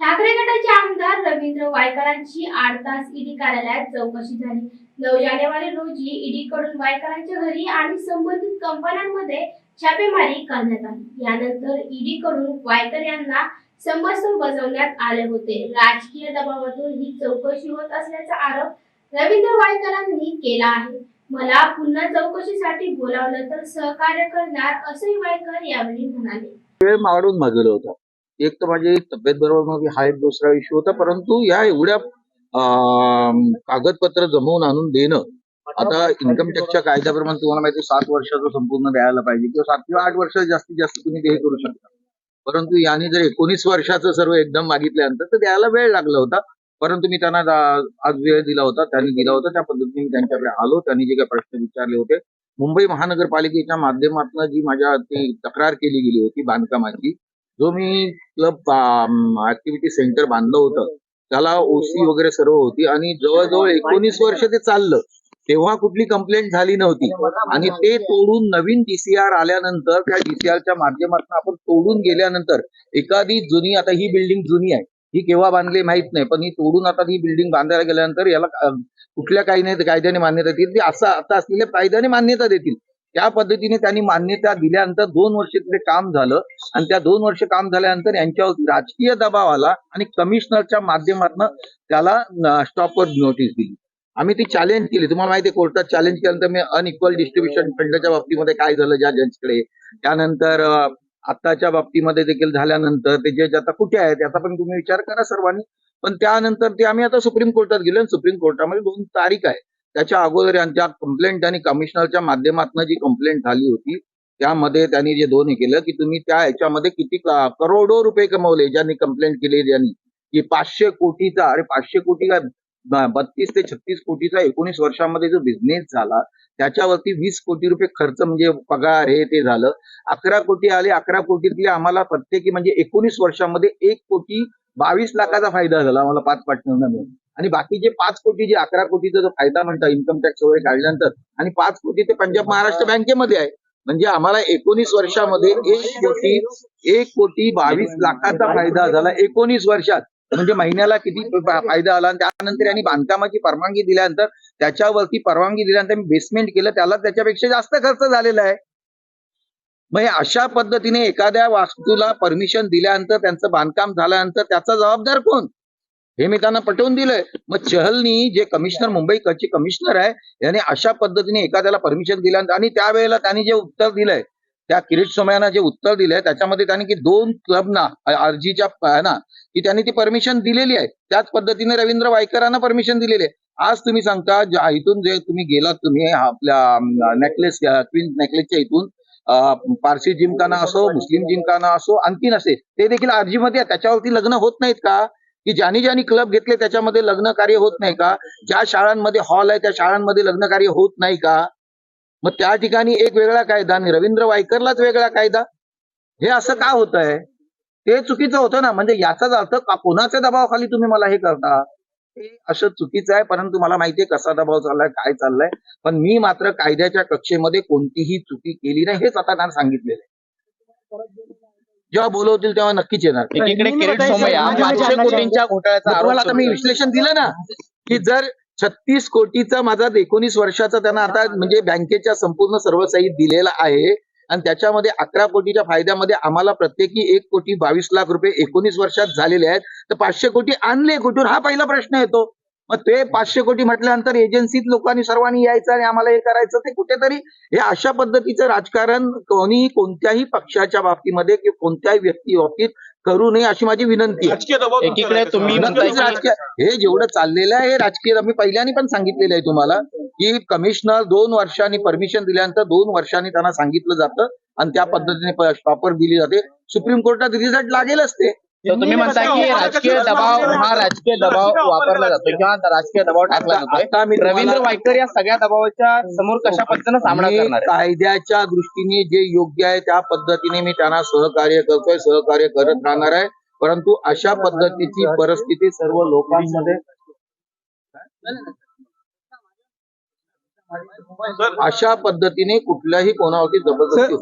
ठाकरे गटाचे आमदार रवींद्र वायकरांची आठ तास ईडी कार्यालयात चौकशी झाली. नऊ जानेवारी रोजी ईडी कडून वायकरांच्या घरी आणि संबंधित कंपन्यांमध्ये छापेमारी करण्यात आली. यानंतर ईडी कडून वायकर यांना समन्स बजावण्यात आले होते. राजकीय दबावातून ही चौकशी होत असल्याचा आरोप रवींद्र वायकरांनी केला आहे. मला पुन्हा चौकशीसाठी बोलावलं तर सहकार्य करणार असंही वायकर यावेळी म्हणाले. वेळ मागवलं होतं. एक तर माझी तब्येत बरोबर नव्हती हा एक दुसरा इश्यू होता. परंतु या एवढ्या कागदपत्र जमवून आणून देणं आता इन्कम टॅक्सच्या कायद्याप्रमाणे तुम्हाला माहिती सात वर्षाचं संपूर्ण द्यायला पाहिजे किंवा सात किंवा आठ वर्ष जास्तीत जास्त तुम्ही हे करू शकता. परंतु याने जर एकोणीस वर्षाचं सर्व एकदम मागितल्यानंतर तर द्यायला वेळ लागला होता. परंतु मी त्यांना आज वेळ दिला होता त्यांनी दिला होता. त्या पद्धतीने मी त्यांच्याकडे आलो त्यांनी जे काही प्रश्न विचारले होते. मुंबई महानगरपालिकेच्या माध्यमातून जी माझ्या ती तक्रार केली गेली होती बांधकामाची जो मी क्लब ऍक्टिव्हिटी सेंटर बांधलं होतं त्याला ओसी वगैरे सर्व होती आणि जवळजवळ एकोणीस वर्ष ते चाललं. तेव्हा कुठली कंप्लेंट झाली नव्हती. आणि ते तोडून नवीन डीसीआर आल्यानंतर त्या डीसीआरच्या माध्यमातून आपण तोडून गेल्यानंतर एखादी जुनी आता ही बिल्डिंग जुनी आहे. ही केव्हा बांधली माहीत नाही पण ही तोडून आता ही बिल्डिंग बांधायला गेल्यानंतर याला कुठल्या काही नाही कायद्याने मान्यता देतील? ती असं आता असलेल्या कायद्याने मान्यता देतील. त्या पद्धतीने त्यांनी मान्यता दिल्यानंतर दोन वर्ष तिथे काम झालं. आणि त्या दोन वर्ष काम झाल्यानंतर यांच्यावर राजकीय दबाव आला आणि कमिशनरच्या माध्यमातून त्याला स्टॉपवर नोटीस दिली. आम्ही ती चॅलेंज केली. तुम्हाला माहिती आहे कोर्टात चॅलेंज केल्यानंतर मी अनइक्वल डिस्ट्रीब्युशन फंडच्या बाबतीमध्ये काय झालं ज्या जजकडे त्यानंतर आत्ताच्या बाबतीमध्ये देखील झाल्यानंतर ते जज आता कुठे आहे त्याचा पण तुम्ही विचार करा सर्वांनी. पण त्यानंतर ते आम्ही आता सुप्रीम कोर्टात गेलो आणि सुप्रीम कोर्टामध्ये दोन तारीख आहे. त्याच्या अगोदर यांच्या कंप्लेंट आणि कमिशनरच्या माध्यमातून जी कंप्लेंट झाली होती त्यामध्ये त्यांनी जे दोन केलं की तुम्ही त्या ह्याच्यामध्ये किती करोडो रुपये कमवले ज्यांनी कंप्लेंट केली ज्यांनी की पाचशे कोटीचा अरे पाचशे कोटी काय बत्तीस ते छत्तीस कोटीचा एकोणीस वर्षामध्ये जो बिझनेस झाला त्याच्यावरती वीस कोटी रुपये खर्च म्हणजे पगार हे ते झालं. अकरा कोटी आले अकरा कोटीतले आम्हाला प्रत्येकी म्हणजे एकोणीस वर्षामध्ये एक कोटी बावीस लाखाचा फायदा झाला आम्हाला पाच पार्टनरना मिळून. आणि बाकीचे पाच कोटी जे अकरा कोटीचा जो फायदा म्हणता इन्कम टॅक्स वगैरे काढल्यानंतर आणि पाच कोटी ते पंजाब महाराष्ट्र बँकेमध्ये आहे. म्हणजे आम्हाला एकोणीस वर्षामध्ये एक कोटी एक कोटी बावीस लाखाचा फायदा झाला एकोणीस वर्षात. म्हणजे महिन्याला किती फायदा आला? आणि त्यानंतर यांनी बांधकामाची परवानगी दिल्यानंतर त्याच्यावरती परवानगी दिल्यानंतर मी बेसमेंट केलं त्याला त्याच्यापेक्षा जास्त खर्च झालेला आहे. मग अशा पद्धतीने एखाद्या वास्तूला परमिशन दिल्यानंतर त्यांचं बांधकाम झाल्यानंतर त्याचा जबाबदार कोण? हे मी त्यांना पटवून दिलंय. मग चहलनी जे कमिशनर मुंबई कच्चे कमिशनर आहे याने अशा पद्धतीने एखाद्याला परमिशन दिल्यानंतर आणि त्यावेळेला त्यांनी जे उत्तर दिलंय त्या किरीट सोमयाना जे उत्तर दिलंय त्याच्यामध्ये त्यांनी की दोन क्लबना अर्जीच्या ना की त्यांनी ती परमिशन दिलेली आहे. त्याच पद्धतीने रवींद्र वायकरांना परमिशन दिलेली आहे. आज तुम्ही सांगता ज्या इथून जे तुम्ही गेलात तुम्ही आपल्या नेकलेस क्वीन नेकलेसच्या इथून पारसी जिमखाना असो मुस्लिम जिमखाना असो आणखीन असे ते देखील अर्जीमध्ये त्याच्यावरती लग्न होत नाहीत का? की ज्यांनी ज्यांनी क्लब घेतले त्याच्यामध्ये लग्न कार्य होत नाही का? ज्या शाळांमध्ये हॉल आहे त्या शाळांमध्ये लग्न कार्य होत नाही का? मग त्या ठिकाणी एक वेगळा कायदा आणि रवींद्र वायकरलाच वेगळा कायदा? हे असं का होत आहे ते चुकीचं होतं ना. म्हणजे याचाच अर्थ कोणाच्या दबावाखाली तुम्ही मला हे करता? ते असं चुकीचं आहे परंतु मला माहितीये कसा दबाव चाललाय काय चाललाय. पण मी मात्र कायद्याच्या कक्षेमध्ये कोणतीही चुकी केली नाही हेच आता त्यांना सांगितलेलं आहे. जेव्हा बोलवतील तेव्हा नक्कीच येणार. एकीकडे किरीट सोमय्या पाचशे कोटींच्या घोटाळ्याचा मग तुम्हाला आरोप आता मी. विश्लेषण दिलं ना की जर छत्तीस कोटीचा माझा एकोणीस वर्षाचा त्यांना आता म्हणजे बँकेच्या संपूर्ण सर्व सहित दिलेला आहे आणि त्याच्यामध्ये अकरा कोटीच्या फायद्यामध्ये आम्हाला प्रत्येकी एक कोटी बावीस लाख रुपये एकोणीस वर्षात झालेले आहेत तर पाचशे कोटी आणले कुठून? हा पहिला प्रश्न येतो. मग ते पाचशे कोटी म्हटल्यानंतर एजन्सीत लोकांनी सर्वांनी यायचं आणि आम्हाला हे करायचं. ते कुठेतरी हे अशा पद्धतीचं राजकारण कोणी कोणत्याही पक्षाच्या बाबतीमध्ये किंवा कोणत्याही व्यक्ती बाबतीत करू नये अशी माझी विनंती एकीकडे तुम्ही की- राजकीय हे जेवढं चाललेलं आहे हे राजकीय मी पहिल्याने पण सांगितलेलं आहे तुम्हाला की कमिशनर दोन वर्षांनी परमिशन दिल्यानंतर दोन वर्षांनी त्यांना सांगितलं जातं आणि त्या पद्धतीने स्टॉपर दिली जाते. सुप्रीम कोर्टात रिझल्ट लागेलच ते. तुम्ही म्हणताय की राजकीय दबाव हा राजकीय दबाव वापरला जातो किंवा राजकीय दबाव टाकला तुम्हाला- रवींद्र वायकर या सगळ्या दबावाच्या समोर कशा पद्धतीनं सामना करणार आहे? कायद्याच्या दृष्टीने जे योग्य आहे त्या पद्धतीने मी त्यांना सहकार्य करतोय सहकार्य करत राहणार आहे. परंतु अशा पद्धतीची परिस्थिती सर्व लोकांमध्ये अशा पद्धतीने कुठल्याही कोणावरती जबरदस्ती